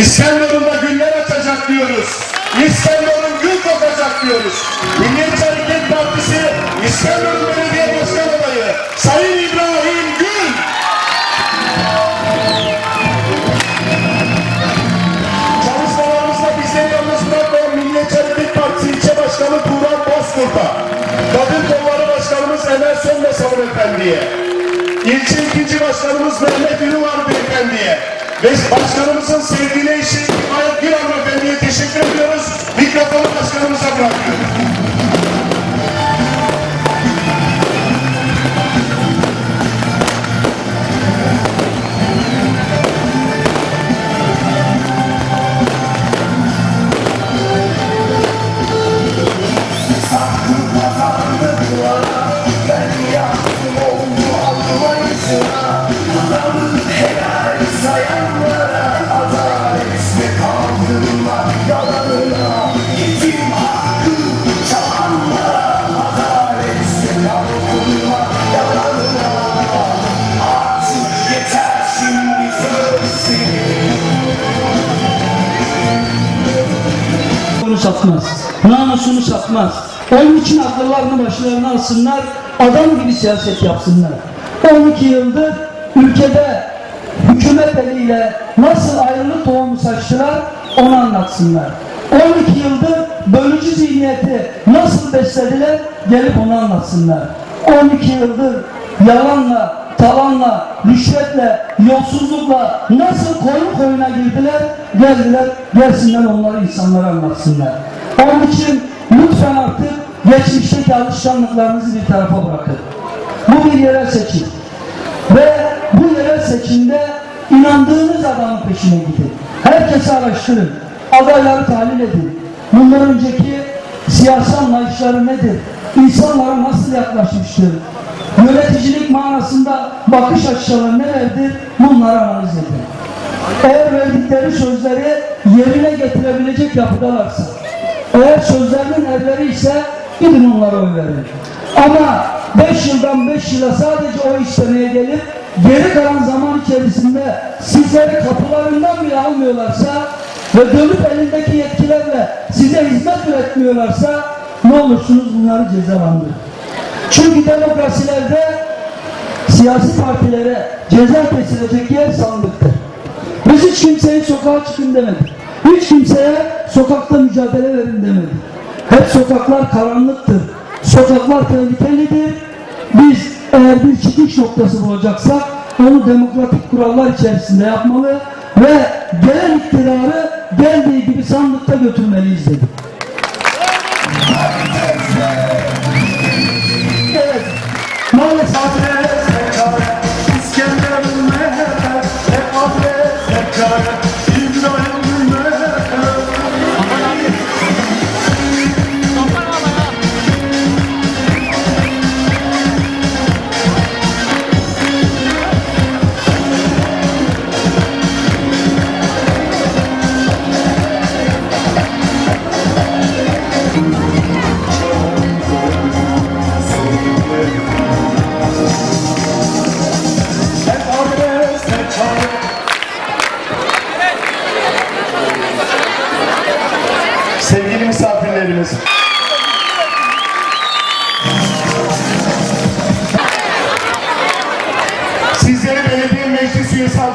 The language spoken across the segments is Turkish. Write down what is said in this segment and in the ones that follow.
İskenderun'da güller açacak diyoruz. İskenderun gül kokacak diyoruz. Milliyetçi Hareket Partisi İskenderun Belediye Başkan Adayı Sayın İbrahim Gül. Çalışmalarımızda bizleri yalnız bırakmayan Milliyetçi Hareket Partisi İlçe Başkanı Turan Bozkurt'a, Kadın Kolları Başkanımız Emel Sönmez Hanımefendi'ye, İlçe ikinci Başkanımız Mehmet Ünüvar Beyefendi'ye ve Başkanımızın sevgili eşi Ayet Gül Hanımefendi'ye teşekkür ediyoruz. Mikrofonu Başkanımıza bırakıyoruz. Satmaz. Namusunu satmaz. Onun için akıllarını başlarına alsınlar. Adam gibi siyaset yapsınlar. 12 yıldır ülkede hükümet eliyle nasıl ayrılık tohumu saçtılar onu anlatsınlar. 12 yıldır bölücü zihniyeti nasıl beslediler gelip onu anlatsınlar. 12 yıldır yalanla, talanla, rüşvetle, yolsuzlukla nasıl koyun koyuna girdiler, geldiler, gelsinler onları insanlara anlatsınlar. Onun için lütfen artık geçmişteki alışkanlıklarınızı bir tarafa bırakın. Bu bir yerel seçim. Ve bu yerel seçimde inandığınız adamın peşine gidin. Herkesi araştırın. Adayları tahlil edin. Bundan önceki siyasi anlayışları nedir? İnsanlara nasıl yaklaşmıştır? Yöneticilik manasında bakış açıları nelerdir? Bunları analiz edin. Eğer verdikleri sözleri yerine getirebilecek yapıdalarsa, eğer sözlerinin erleri ise gidin onlara oy verin. Ama 5 yıldan 5 yıla sadece oy istemeye gelip geri kalan zaman içerisinde sizleri kapılarından bile almıyorlarsa ve dönüp elindeki yetkilerle size hizmet üretmiyorlarsa ne olursunuz bunları cezalandırın. Çünkü demokrasilerde siyasi partilere ceza kesilecek yer sandıktır. Biz hiç kimseye sokağa çıkın demedik. Hiç kimseye sokakta mücadele verin demedik. Hep sokaklar karanlıktır. Sokaklar tehlikelidir. Biz eğer bir çıkış noktası bulacaksak onu demokratik kurallar içerisinde yapmalı ve gelen iktidarı geldiği gibi sandıkta götürmeliyiz dedik. Evet. Maalesef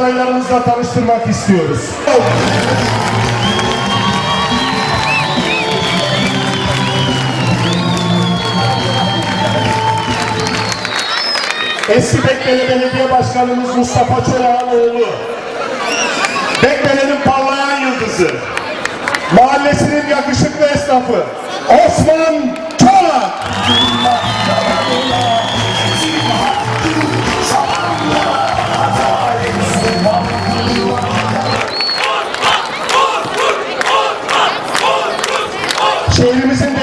adaylarımızla tanıştırmak istiyoruz. Eski Bekbele Belediye Başkanımız Mustafa Çolak'ın oğlu. Bekbele'nin parlayan yıldızı. Mahallesinin yakışıklı esnafı. Osman Çolak. Şehrimizin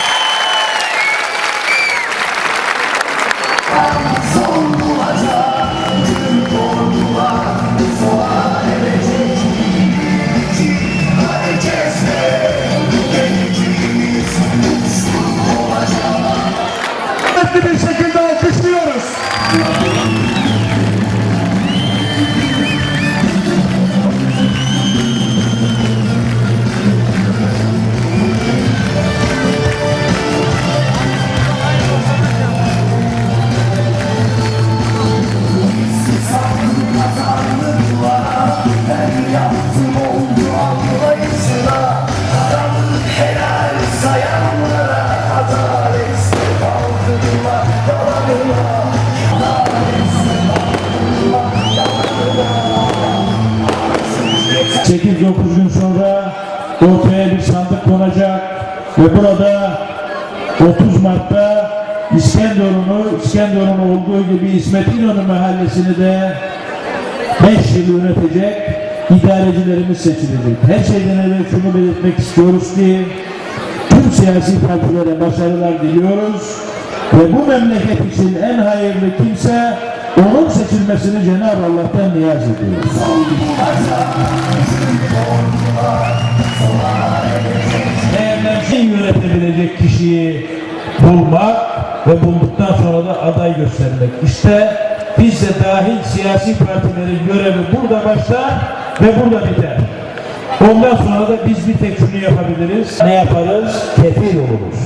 ve burada 30 Mart'ta İskenderun'u, İskenderun olduğu gibi İsmet İnönü mahallesini de 5 yıl yönetecek idarecilerimiz seçilecek. Her şeyden evvel şunu belirtmek istiyoruz ki tüm siyasi partilere başarılar diliyoruz ve bu memleket için en hayırlı kimse onun seçilmesini Cenab-ı Allah'tan niyaz ediyoruz. Değerlensin yönetebilecek kişiyi bulmak ve bulduktan sonra da aday göstermek. İşte biz de dahil siyasi partilerin görevi burada başlar ve burada biter. Ondan sonra da biz bir tek şunu yapabiliriz. Ne yaparız? Kefil oluruz.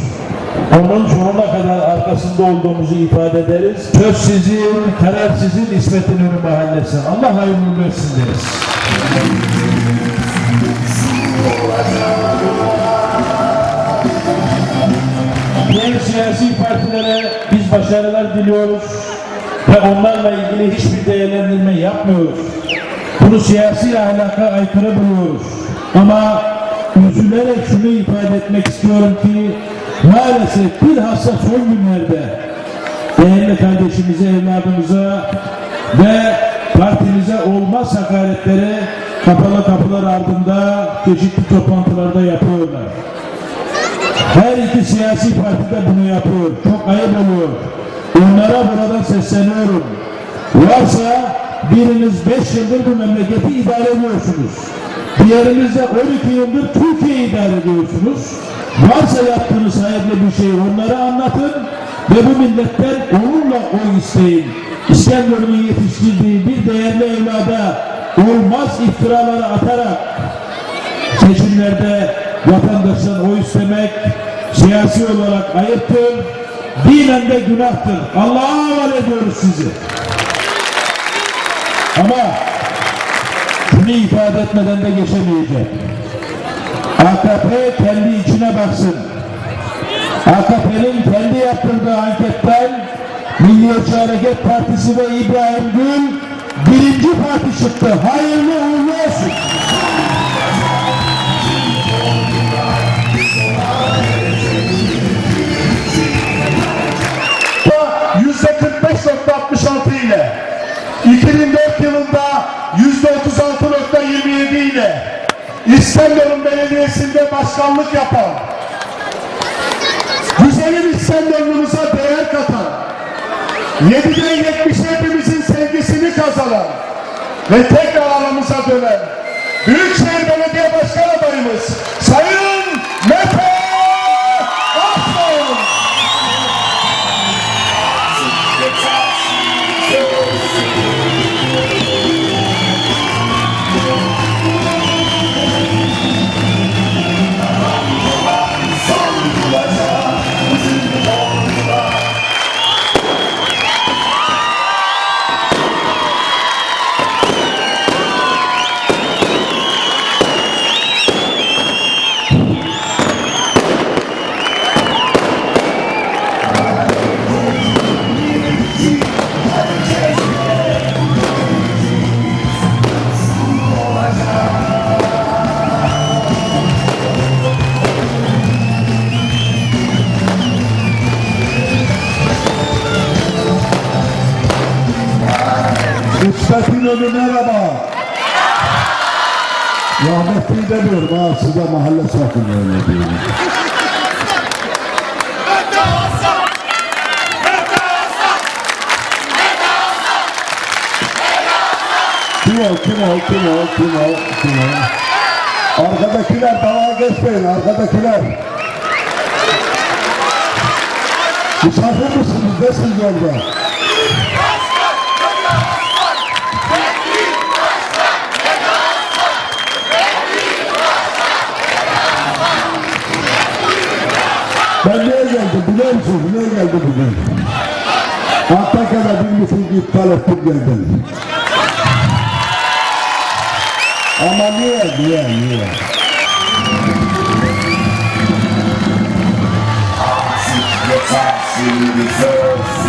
Onun sonuna kadar arkasında olduğumuzu ifade ederiz. Söz sizin, karar sizin, İsmet İnönü Mahallesi. Allah hayırlı versin deriz. Diğer siyasi partilere biz başarılar diliyoruz ve onlarla ilgili hiçbir değerlendirme yapmıyoruz. Bunu siyasi ahlaka aykırı buluyoruz. Ama üzülerek şunu ifade etmek istiyorum ki maalesef bilhassa son günlerde değerli kardeşimize, evladımıza ve partimize olmaz hakaretleri kapalı kapılar ardında çeşitli toplantılarda yapıyorlar. Her iki siyasi parti de bunu yapıyor. Çok ayıp oluyor. Onlara buradan sesleniyorum. Varsa biriniz 5 yıldır bu memleketi idare ediyorsunuz. Diğeriniz de 12 yıldır Türkiye'yi idare ediyorsunuz. Varsa yaptığınız hayırlı bir şey onlara anlatın ve bu milletten onunla oy isteyin. İskenderun'un yetiştirdiği bir değerli evlada olmaz iftiraları atarak seçimlerde vatandaştan oy istemek siyasi olarak ayıptır, dinen de günahtır. Allah'a havale ediyoruz sizi. Ama şunu ifade etmeden de geçemeyecek. AKP kendi içine baksın. AKP'nin kendi yaptırdığı anketten Milliyetçi Hareket Partisi ve İbrahim Gül birinci parti çıktı. Hayırlı uğurlu olsun. %45.66 ile 2004 yılında %36.27 ile İskenderun Belediyesi'nde başkanlık yapan güzelim İskenderun'umuza değer katan 7'den 70'e hepimizin sevgisini kazanan ve tekrar aramıza dönen Büyükşehir Belediye İnönü merhaba. Rahmetli demiyorum ha size mahalle sakın öyle diyorum. Kim o, kim o, kim o, kim o, kim o? Arkadakiler dalga geçmeyin, arkadakiler. Misafir misiniz, nesiniz orada? algoritmo. Ataque algoritmo significa propaganda. A maneira dele. Toxic, the toxic, the toxic.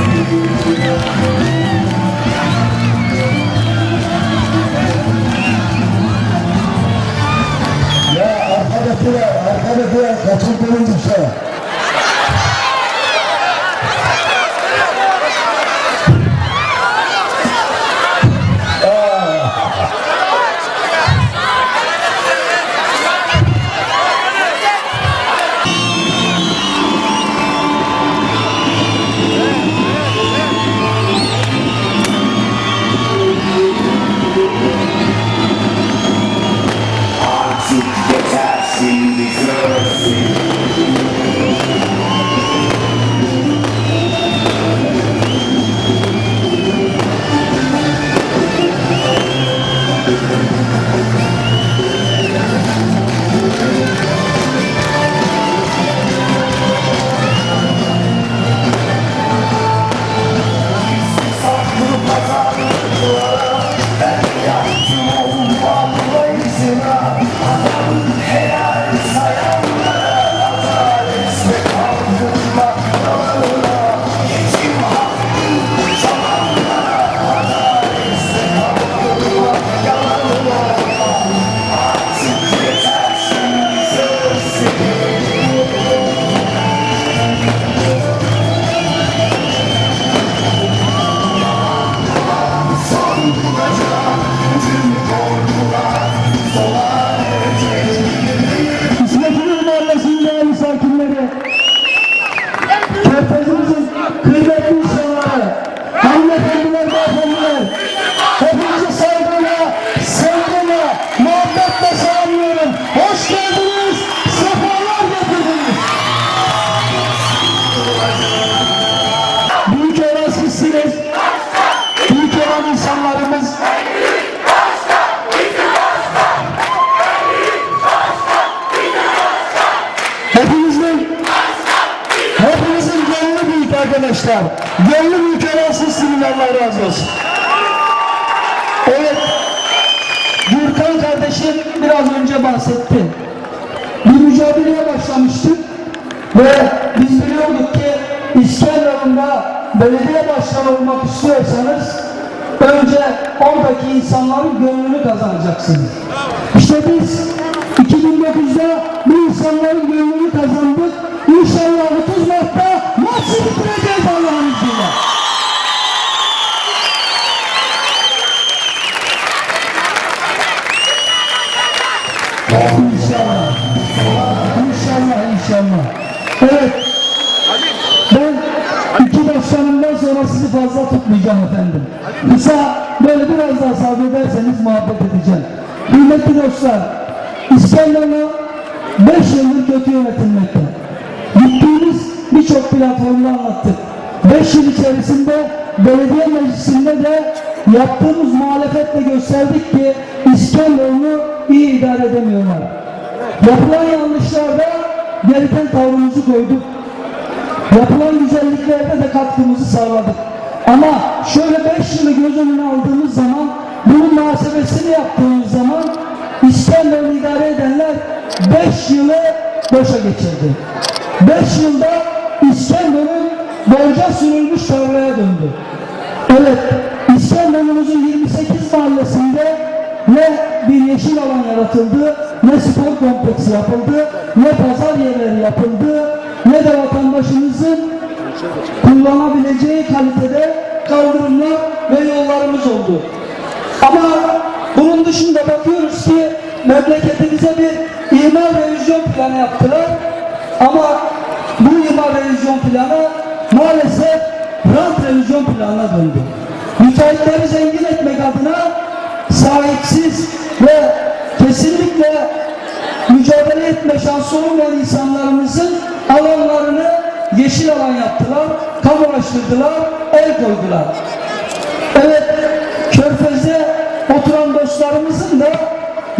Önce bahsetti. Bir mücadeleye başlamıştık. Ve biz biliyorduk ki İskenderun'da belediye başkanı olmak istiyorsanız önce oradaki insanların gönlünü kazanacaksınız. İşte biz 2009'da bu insanların İnşallah. İnşallah, inşallah. Evet. Ben iki başkanımdan sonra sizi fazla tutmayacağım efendim. Kısa böyle biraz daha sabrederseniz muhabbet edeceğim. Kıymetli dostlar, İskenderun'a 5 yıldır kötü yönetilmekte. Gittiğimiz birçok platformda anlattık. 5 yıl içerisinde belediye meclisinde de yaptığımız muhalefetle gösterdik ki İskenderun'u iyi idare edemiyorlar. Yapılan yanlışlarda gereken tavrımızı koyduk. Yapılan güzelliklerde de katkımızı sağladık. Ama şöyle beş yılı göz önüne aldığımız zaman, bunun muhasebesini yaptığımız zaman İskenderun'u idare edenler beş yılı boşa geçirdi. Beş yılda İskenderun borca sürülmüş tarlaya döndü. Evet, İskenderun'umuzun 28 mahallesinde ne bir yeşil alan yaratıldı, ne spor kompleksi yapıldı, ne pazar yerleri yapıldı, ne de vatandaşımızın kullanabileceği kalitede kaldırımlar ve yollarımız oldu. Ama bunun dışında bakıyoruz ki memleketimize bir imar revizyon planı yaptılar. Ama bu imar revizyon planı maalesef rant revizyon planına döndü. Müteahhitleri zengin etmek adına sahipsiz ve kesinlikle mücadele etme şansı olmayan insanlarımızın alanlarını yeşil alan yaptılar, kamulaştırdılar, el koydular. Evet, Körfez'de oturan dostlarımızın da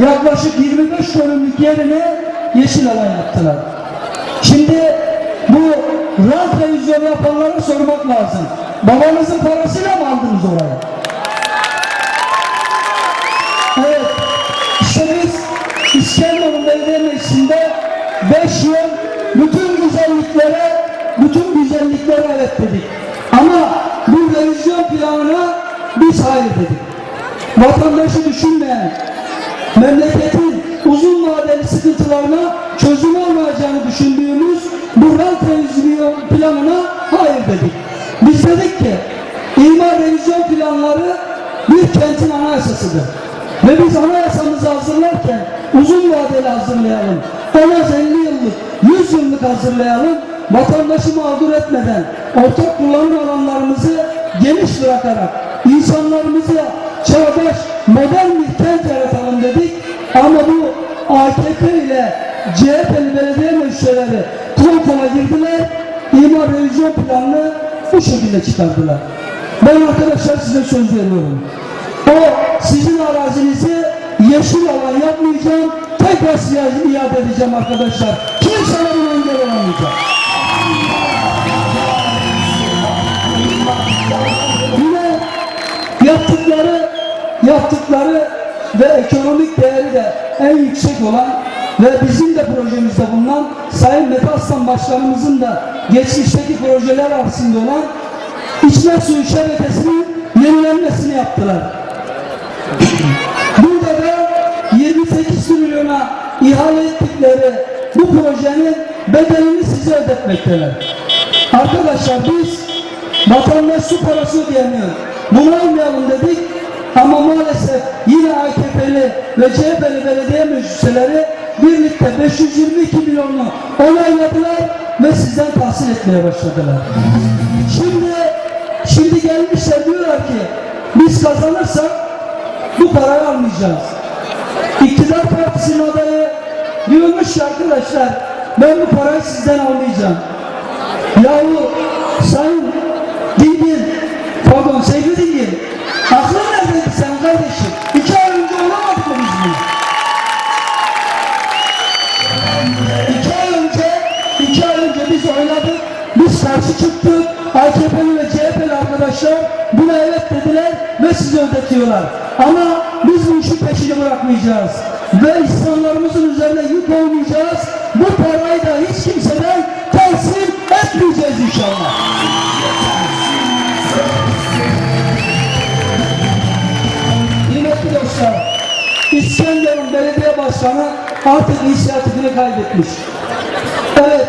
yaklaşık 25 dönümlük yerini yeşil alan yaptılar. Şimdi bu rant revizyonu yapanlara sormak lazım. Babanızın parasıyla mı aldınız oraya? Meclisi'nde 5 yıl bütün güzelliklere, bütün güzelliklere evet dedik. Ama bu revizyon planına biz hayır dedik. Vatandaşı düşünmeyen, memleketin uzun vadeli sıkıntılarına çözüm olmayan düşündüğümüz bu rant revizyon planına hayır dedik. Biz dedik ki imar revizyon planları bir kentin anayasasıdır. Ve biz anayasamızı hazırlarken uzun vadeli hazırlayalım. En az 50 yıllık, 100 yıllık hazırlayalım. Vatandaşı mağdur etmeden ortak kullanım alanlarımızı geniş bırakarak insanlarımıza çağdaş, modern bir kent yaratalım dedik. Ama bu AKP ile CHP'li belediye meclisleri kol kola girdiler. İmar revizyon planını bu şekilde çıkardılar. Ben arkadaşlar size söz veriyorum. O sizin arazinizi yeşil alan yapmayacağım. Tekrar size iade edeceğim arkadaşlar. Kimse buna engel olamayacak. Yine yaptıkları yaptıkları ve ekonomik değeri de en yüksek olan ve bizim de projemizde bulunan Sayın Mete Aslan Başkanımızın da geçmişteki projeler arasında olan içme suyu şebekesinin yenilenmesini yaptılar. Burada da 28 milyona ihale ettikleri bu projenin bedelini size ödetmekteler. Arkadaşlar biz vatandaş su parası ödeyemiyor. Bunu almayalım dedik ama maalesef yine AKP'li ve CHP'li belediye meclisleri birlikte 522 milyonu onayladılar ve sizden tahsil etmeye başladılar. Şimdi şimdi gelmişler diyorlar ki biz kazanırsak bu parayı almayacağız. İktidar partisinin adayı ki arkadaşlar ben bu parayı sizden almayacağım. Yahu sayın Dingil, pardon sevgili Dingil, aklın neredeydi sen kardeşim? İki ay önce olamadık mı biz bunu? İki ay önce, iki ay önce biz oynadık, biz karşı çıktık. AKP'li ve arkadaşlar buna evet dediler ve size ödetiyorlar. Ama biz bu işin peşini bırakmayacağız. Ve insanlarımızın üzerine yük olmayacağız. Bu parayı da hiç kimseden teslim etmeyeceğiz inşallah. Kıymetli dostlar, İskenderun Belediye Başkanı artık inisiyatifini kaybetmiş. Evet,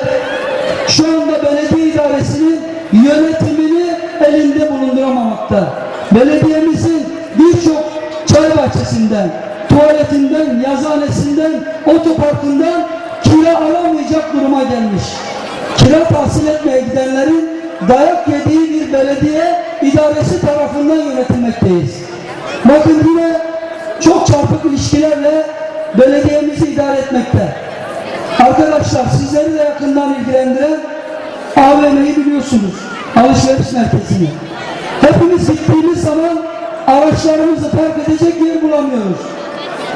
şu anda belediye idaresinin yönetimini elinde bulunduramamakta. Belediyemizin birçok çay bahçesinden, tuvaletinden, yazanesinden, otoparkından kira alamayacak duruma gelmiş. Kira tahsil etmeye gidenlerin dayak yediği bir belediye idaresi tarafından yönetilmekteyiz. Bakın yine çok çarpık ilişkilerle belediyemizi idare etmekte. Arkadaşlar sizleri de yakından ilgilendiren AVM'yi biliyorsunuz. Alışveriş merkezini. Hepimiz gittiğimiz zaman araçlarımızı park edecek yer bulamıyoruz.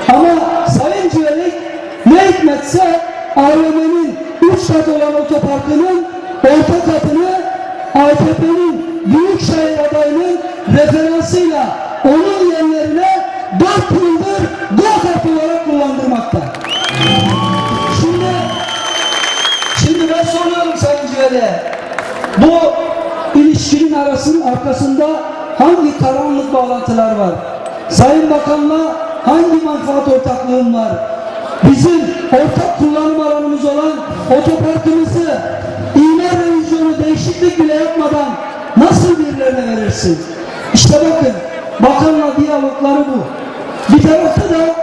Ama Sayın Cüvelik ne hikmetse AVM'nin üç kat olan otoparkının orta katını AKP'nin Büyükşehir adayının referansıyla onun yerlerine dört yıldır go-kart olarak kullandırmakta. Şimdi Şimdi ben soruyorum Sayın Cüveli'ye. Bu ilişkinin arasının arkasında hangi karanlık bağlantılar var? Sayın Bakan'la hangi manfaat ortaklığın var? Bizim ortak kullanım alanımız olan otoparkımızı imar revizyonu değişiklik bile yapmadan nasıl birilerine verirsin? İşte bakın bakanla diyalogları bu. Bir tarafta da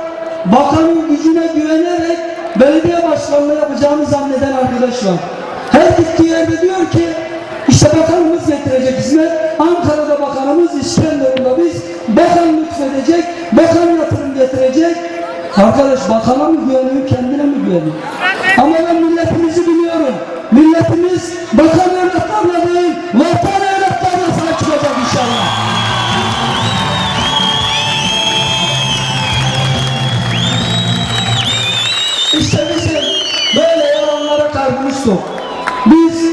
bakanın gücüne güvenerek belediye başkanlığı yapacağını zanneden arkadaş var. Her gittiği yerde diyor ki lütfedecek, bakan yatırım getirecek. Arkadaş bakana mı güveniyor, kendine mi güveniyor? Ama ben milletimizi biliyorum. Milletimiz bakan evlatlarla değil, vatan evlatlarla sahip çıkacak inşallah. İşte bizim böyle yalanlara tok. Biz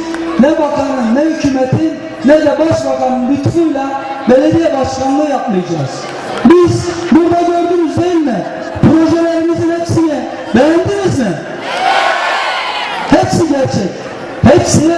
ne bakanın, ne hükümetin, ne de başbakanın lütfuyla belediye başkanlığı yapmayacağız. Biz burada gördünüz değil mi? Projelerimizin hepsini beğendiniz mi? Hepsi gerçek. Hepsi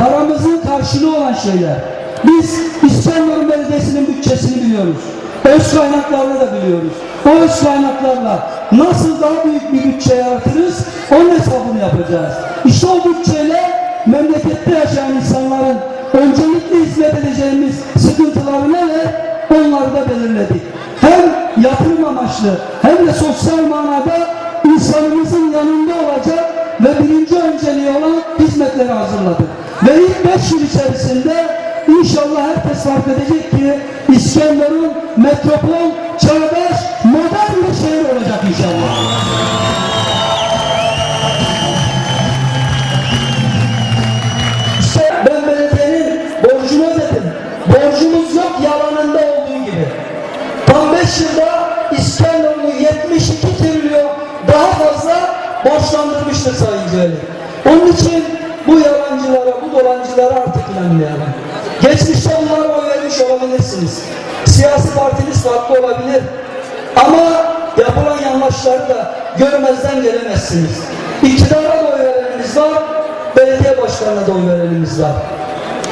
paramızın karşılığı olan şeyler. Biz İskenderun Belediyesi'nin bütçesini biliyoruz. Öz kaynaklarını da biliyoruz. O öz kaynaklarla nasıl daha büyük bir bütçe yaratırız onun hesabını yapacağız. İşte o bütçeyle memlekette yaşayan insanların öncelikle hizmet edeceğimiz sıkıntıları neler onları da belirledik. Hem yatırım amaçlı hem de sosyal manada insanımızın yanında olacak ve birinci önceliği olan hizmetleri hazırladık. Ve ilk 5 yıl içerisinde inşallah herkes fark edecek ki İskenderun metropol, çağdaş, modern bir şehir olacak inşallah. İşte ben belediyenin ödedim. Borcumuz yok yalanında olduğu gibi. Tam 5 yılda İskenderun'u fazla borçlandırmıştır Sayın Cevdet. Onun için bu yalancılara, bu dolancılara artık inanmayalım. Geçmişte bunlara oy vermiş olabilirsiniz. Siyasi partiniz farklı olabilir. Ama yapılan yanlışları da görmezden gelemezsiniz. İktidara da oy verenimiz var, belediye başkanına da oy verenimiz var.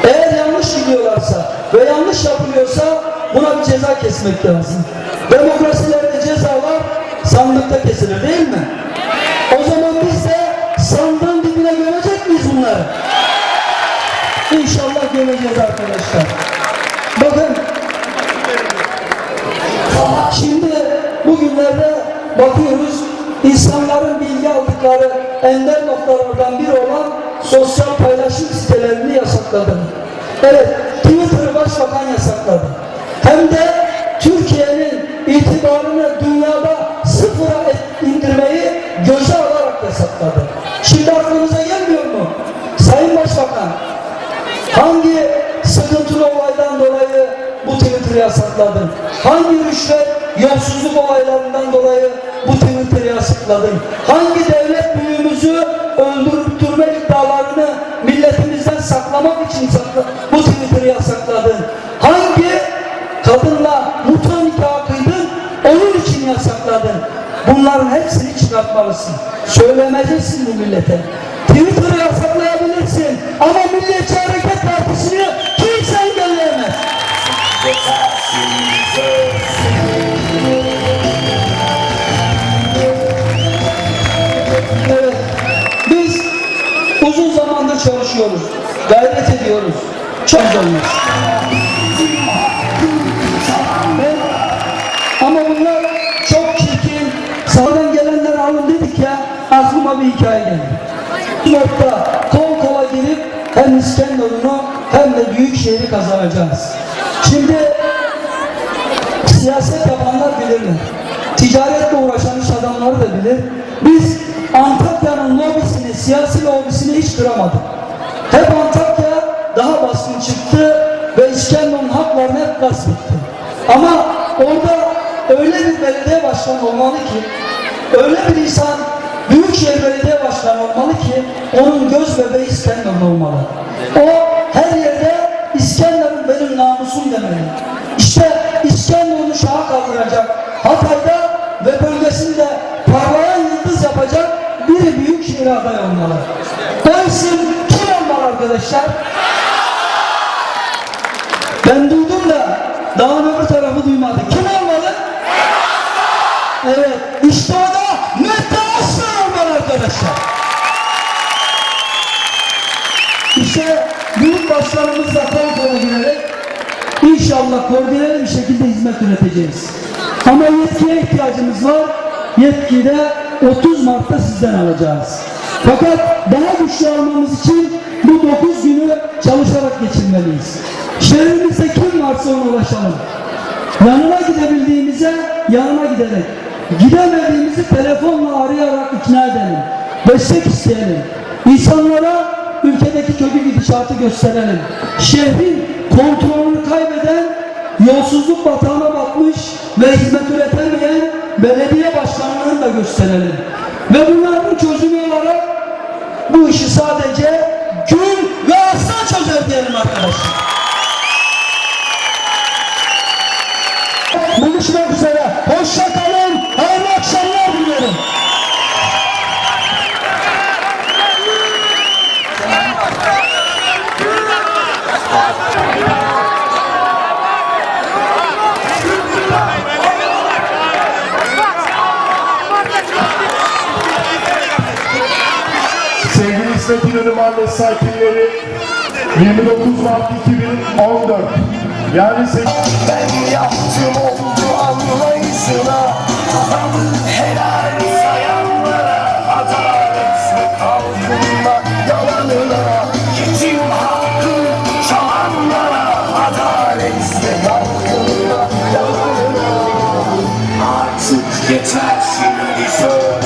Eğer yanlış gidiyorlarsa ve yanlış yapılıyorsa buna bir ceza kesmek lazım. Demokrasilerde cezalar sandıkta kesilir değil mi? O zaman biz de sandığın dibine görecek miyiz bunları? İnşallah göreceğiz arkadaşlar. Bakın Şimdi bugünlerde bakıyoruz insanların bilgi aldıkları ender noktalardan biri olan sosyal paylaşım sitelerini yasakladı. Evet, Twitter'ı başbakan yasakladı. Hem de Türkiye'nin itibarını yasakladın? Hangi rüşvet, yolsuzluk olaylarından dolayı bu Twitter'ı yasakladın? Hangi devlet büyüğümüzü öldürtmek iddialarını milletimizden saklamak için sakla, bu Twitter'ı yasakladın? Hangi kadınla muta nikahı kıydın? Onun için yasakladın. Bunların hepsini çıkartmalısın. Söylemeyeceksin bu millete. Twitter'ı yasaklayabilirsin ama Milliyetçi Hareket Partisi'ni çalışıyoruz, gayret ediyoruz. Çok. Evet. Ama bunlar çok çirkin. Sağdan gelenler alın dedik ya, aklıma bir hikaye geldi. Nokta kol kola girip hem İskenderun'u hem de büyük şehri kazanacağız. Şimdi siyaset yapanlar bilirler. Ticaretle uğraşan iş adamları da bilir. Biz Antakya'nın lobisini, siyasi lobisini hiç kıramadık. Hep Antakya daha baskın çıktı ve İskenderun haklarını hep gasp etti. Ama orada öyle bir belediye başkanı olmalı ki, öyle bir insan Büyükşehir Belediye Başkanı olmalı ki onun göz bebeği İskenderun olmalı. O her yerde İskenderun benim namusum demeli. İşte İskenderun'u şaha kaldıracak. Hatay'da ve bölgesinde parlayan yıldız yapacak biri Büyükşehir aday olmalı. O isim kim olmalı arkadaşlar? Ben duydum da dağın öbür tarafı duymadı. Kim olmalı? Evet, işte o da Aslan olmalı arkadaşlar. İşte büyük başlarımızla kol kola girerek inşallah koordineli bir şekilde hizmet üreteceğiz. Ama yetkiye ihtiyacımız var. Yetkiyi de 30 Mart'ta sizden alacağız. Fakat daha güçlü almamız için bu 9 günü çalışarak geçirmeliyiz. Şehrimizde kim varsa ona ulaşalım. Yanına gidebildiğimize yanına giderek, gidemediğimizi telefonla arayarak ikna edelim. Destek isteyelim. İnsanlara ülkedeki kötü gidişatı gösterelim. Şehrin kontrolünü kaybeden, yolsuzluk batağına batmış ve hizmet üretemeyen belediye başkanlarını da gösterelim. Ve bunların çözümü olarak bu işi sadece çözer diyelim arkadaşlar. Buluşmak üzere. Hoşça kalın. Hayırlı akşamlar diliyorum. Sevgili İsmet İnönü Mahallesi sakinleri 29 Mart 2014 yani 8 Ben yaptım oldu anlayışına. Adamı helal sayanlara Adalet mi kalkınma yalanına. Yetim hakkı çalanlara Adalet mi kalkınma yalanına. Artık yeter şimdi söz